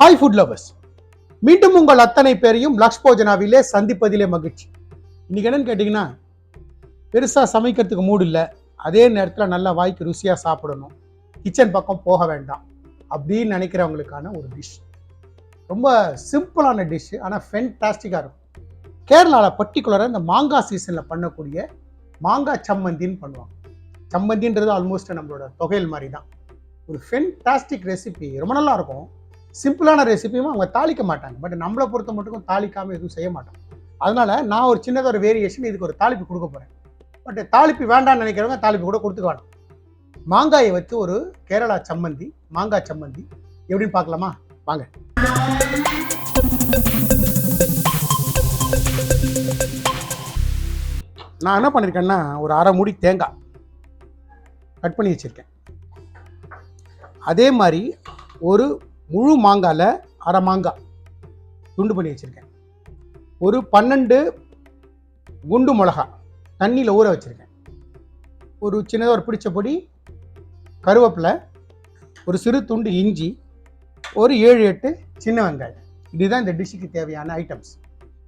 Hi food lovers மீண்டும் உங்கள் அத்தனை பேரையும் லக்ஷ் போஜனாவிலே சந்திப்பதிலே மகிழ்ச்சி. இன்னைக்கு என்னன்னு கேட்டிங்கன்னா பெருசாக சமைக்கிறதுக்கு மூடு இல்லை. அதே நேரத்தில் நல்லா வாய்க்கு ருசியாக சாப்பிடணும். கிச்சன் பக்கம் போக வேண்டாம். அப்படின்னு நினைக்கிறவங்களுக்கான ஒரு டிஷ் ரொம்ப சிம்பிளான டிஷ்ஷு ஆனால் ஃபென்டாஸ்டிக்காக இருக்கும். கேரளாவில் பர்டிகுலராக இந்த மாங்காய் சீசனில் பண்ணக்கூடிய மாங்காய் சம்மந்தின்னு பண்ணுவாங்க. சம்மந்தின்றது ஆல்மோஸ்ட் நம்மளோட தொகையல் மாதிரி தான் ஒரு ஃபென்டாஸ்டிக் ரெசிபி ரொம்ப நல்லா இருக்கும். சிம்பிளான ரெசிபியும் அவங்க தாளிக்க மாட்டாங்க. பட் நம்மளை பொறுத்த மட்டும் தாளிக்காமல் எதுவும் செய்ய மாட்டாங்க. அதனால நான் ஒரு சின்னதாக ஒரு வேரியேஷன் இதுக்கு ஒரு தாளிப்பு கொடுக்க போகிறேன் பட் தாளிப்பு வேண்டாம்னு நினைக்கிறவங்க தாளிப்பு கூட கொடுத்துக்க வேண்டாம் மாங்காயை வச்சு ஒரு கேரளா சம்மந்தி மாங்காய் சம்மந்தி. எப்படின்னு பார்க்கலாமா? வாங்க. நான் என்ன பண்ணியிருக்கேன்னா ஒரு அரை மூடி தேங்காய் கட் பண்ணி வச்சுருக்கேன். அதே மாதிரி ஒரு முழு மாங்காயில் அரை மாங்காய் துண்டு பண்ணி வச்சுருக்கேன். ஒரு பன்னெண்டு குண்டு மிளகா தண்ணியில் ஊற வச்சுருக்கேன். ஒரு சின்னதாக ஒரு பிடிச்ச பொடி கருவேப்பிலை ஒரு சிறு துண்டு இஞ்சி ஒரு ஏழு எட்டு சின்ன வெங்காயம். இதுதான் இந்த டிஷ்ஷுக்கு தேவையான ஐட்டம்ஸ்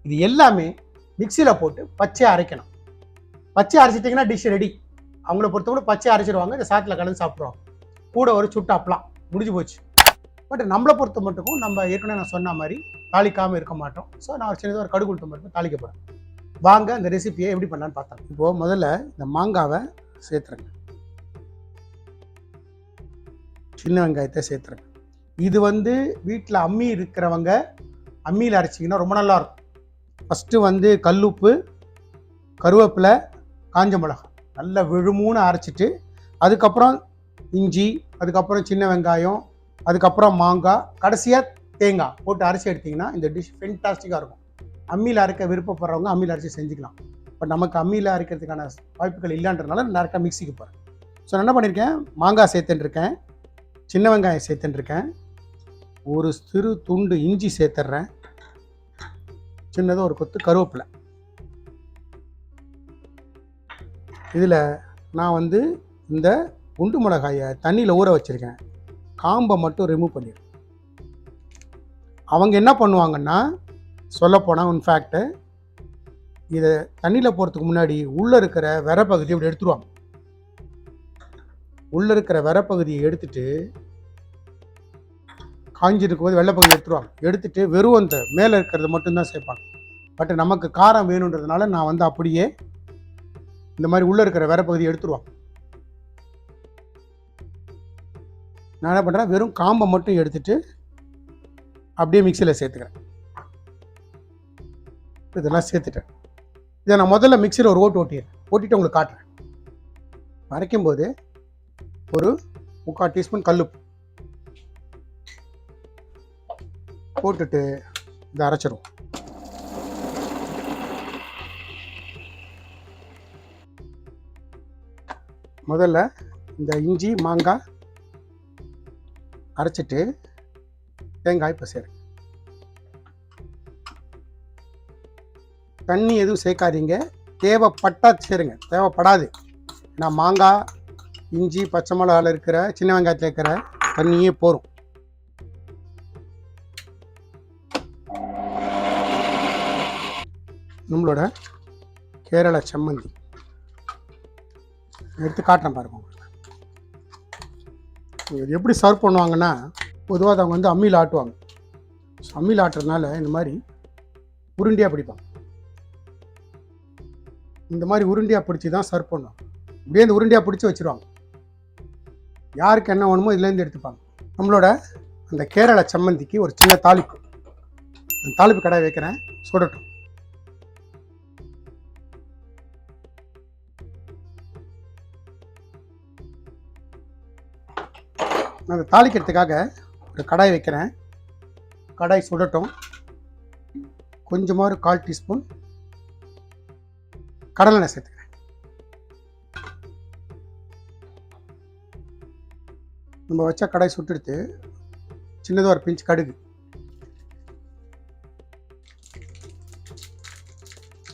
இது எல்லாமே மிக்சியில் போட்டு பச்சையாக அரைக்கணும். பச்சை அரைச்சிட்டிங்கன்னா டிஷ் ரெடி அவங்கள பொறுத்தவரை பச்சை அரைச்சிடுவாங்க. இந்த சாத்தில் கலந்து சாப்பிட்ருவாங்க கூட ஒரு சுட்டு முடிஞ்சு போச்சு. பட் நம்மளை பொறுத்த மட்டுக்கும் நம்ம ஏற்கனவே நான் சொன்ன மாதிரி தாளிக்காமல் இருக்க மாட்டோம். ஸோ நான் சின்னதாக ஒரு கடுகு உளுத்தம் தாளிக்க போகிறேன் வாங்க இந்த ரெசிபியை எப்படி பண்ணலான்னு பார்த்தேன் இப்போது முதல்ல இந்த மாங்காவை சேர்த்துருங்க. சின்ன வெங்காயத்தை சேர்த்துருங்க. இது வந்து வீட்டில் அம்மி இருக்கிறவங்க அம்மியில் அரைச்சிங்கன்னா ரொம்ப நல்லா இருக்கும் ஃபஸ்ட்டு வந்து கல்லுப்பு கருவேப்பிலை காஞ்ச மிளகா நல்லா விழுமூணு அரைச்சிட்டு அதுக்கப்புறம் இஞ்சி அதுக்கப்புறம் சின்ன வெங்காயம் அதுக்கப்புறம் மாங்காய் கடைசியாக தேங்காய் போட்டு அரைச்சி எடுத்திங்கன்னா இந்த டிஷ் ஃபென்டாஸ்டிக்காக இருக்கும். அம்மியில் அரைக்க விருப்பப்படுறவங்க அம்மியில் அரைச்சி செஞ்சுக்கலாம். பட் நமக்கு அம்மியில் அரைக்கிறதுக்கான வாய்ப்புகள் இல்லைன்றதுனால நான் டேரெக்டாக மிக்சிக்கு போகிறேன் ஸோ நான் என்ன பண்ணியிருக்கேன் மாங்காய் சேர்த்துன்னு இருக்கேன் சின்ன வெங்காயம் சேர்த்துன்னு இருக்கேன் ஒரு சிறு துண்டு இஞ்சி சேர்த்துட்றேன். சின்னதாக ஒரு கொத்து கருவேப்பிலை. இதில் நான் வந்து இந்த குண்டு மிளகாயை தண்ணியில் ஊற வச்சுருக்கேன். காம்பை மட்டும் ரிமூவ் பண்ணிடும் அவங்க என்ன பண்ணுவாங்கன்னா சொல்லப்போனால் இன்ஃபேக்ட்டு இதை தண்ணியில் போகிறதுக்கு முன்னாடி உள்ளே இருக்கிற விரப்பகுதியை இப்படி எடுத்துருவாங்க. உள்ளே இருக்கிற விரப்பகுதியை எடுத்துட்டு காஞ்சிருக்கும் போது வெள்ளைப்பகுதி எடுத்துருவாங்க. எடுத்துட்டு வெறும் அந்த மேலே இருக்கிறத மட்டும்தான் சேர்ப்பாங்க. பட் நமக்கு காரம் வேணுன்றதுனால நான் வந்து அப்படியே இந்த மாதிரி உள்ளே இருக்கிற விரப்பகுதியை எடுத்துருவாங்க. நான் என்ன பண்ணுறேன் வெறும் காம்பை மட்டும் எடுத்துகிட்டு அப்படியே மிக்சியில் சேர்த்துக்கிறேன். இதெல்லாம் சேர்த்துட்டேன். இதை நான் முதல்ல மிக்சியில் ஒரு ஓட்டு ஓட்டிடுறேன். ஓட்டிட்டு உங்களுக்கு காட்டுறேன். அரைக்கும்போது ஒரு முக்கால் டீஸ்பூன் கல்லுப்பு போட்டுட்டு இதை அரைச்சிருவோம். முதல்ல இந்த இஞ்சி மாங்காய் அரைச்சிட்டு தேங்காய் இப்போ தண்ணி எதுவும் சேர்க்காதீங்க. தேவைப்பட்டா சேருங்க. தேவைப்படாது. நான் மாங்காய் இஞ்சி பச்சை மிளகாவில் இருக்கிற சின்ன வெங்காயத்தில் இருக்கிற தண்ணியே போகும் நம்மளோட கேரள செம்மந்தி. எடுத்து காட்டுறேன் பாருங்க இது எப்படி சர்வ் பண்ணுவாங்கன்னா பொதுவாக அவங்க வந்து அம்மியில் ஆட்டுவாங்க. ஸோ அம்மியில் ஆட்டுறதுனால இந்த மாதிரி உருண்டியாக பிடிப்பாங்க. இந்த மாதிரி உருண்டையாக பிடிச்சி தான் சர்வ் பண்ணுவாங்க. இப்படியே இந்த உருண்டையாக பிடிச்சி வச்சுருவாங்க. யாருக்கு என்ன வேணுமோ இதுலேருந்து எடுத்துப்பாங்க. நம்மளோட அந்த கேரள சம்மந்திக்கு ஒரு சின்ன தாளிப்பு. அந்த தாளிப்பு கடை வைக்கிறேன். சுடட்டும். நான் அதை தாளிக்கிறதுக்காக ஒரு கடாய் வைக்கிறேன். கடாய் சுடட்டும். கொஞ்சமாக ஒரு கால் டீஸ்பூன் கடலெண்ணெய் சேர்த்துக்கிறேன். நம்ம வச்ச கடாய் சுட்டுடுத்து சின்னதாக ஒரு பிஞ்ச் கடுகு.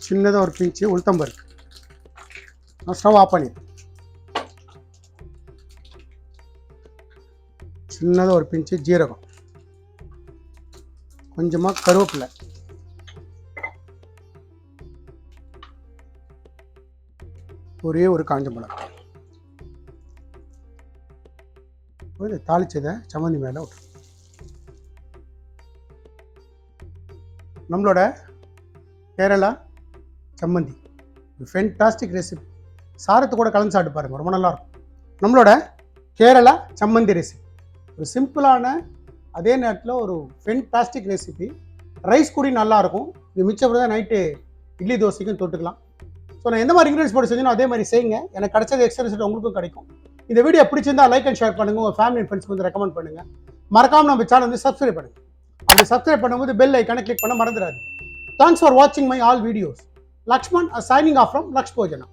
சின்னதாக ஒரு பிஞ்சு உளுத்தம்பருப்பு. நான் ஸ்டவ் ஆஃப் பண்ணிடுறேன். சின்னதாக ஒரு பிஞ்சு ஜீரகம். கொஞ்சமாக கருவேப்பிலை. ஒரே ஒரு காஞ்ச மிளகாய் தாளிச்சதை சம்மந்தி மேலே விட்டு. நம்மளோட கேரளா சம்மந்தி. ஃபென்டாஸ்டிக் ரெசிபி சாரத்து கூட கலந்து சாப்பிட்டு பாருங்க ரொம்ப நல்லா இருக்கும். நம்மளோட கேரளா சம்மந்தி ரெசிபி ஒரு சிம்பிளான அதே நேரத்தில் ஒரு ஃபென்டாஸ்டிக் ரெசிபி ரைஸ் கூடி நல்லாயிருக்கும். இது மிச்சப்படி தான் நைட்டு இட்லி தோசைக்கும் தொட்டுக்கலாம். ஸோ நான் எந்த மாதிரி இன்க்ரீடியன்ஸ் போட்டு செஞ்சேனோ அதே மாதிரி செய்யுங்க. எனக்கு கிடைச்சது எக்ஸ்ட்ரா ரிசல்ட் உங்களுக்கும் கிடைக்கும். இந்த வீடியோ பிடிச்சிருந்தா லைக் அண்ட் ஷேர் பண்ணுங்கள் உங்கள் ஃபேமிலி அண்ட் ஃப்ரெண்ட்ஸ்க்கு வந்து ரெக்கமெண்ட் பண்ணுங்கள் மறக்காமல் நம்ம சேனல் வந்து சப்ஸ்கிரைப் பண்ணுங்கள் அப்படி சப்ஸ்கிரைப் பண்ணும்போது பெல் ஐக்கானை கிளிக் பண்ண மறந்துடாது தேங்க்ஸ் ஃபார் வாட்சிங் my all videos Lakshman signing off from லக்ஷ்போஜனா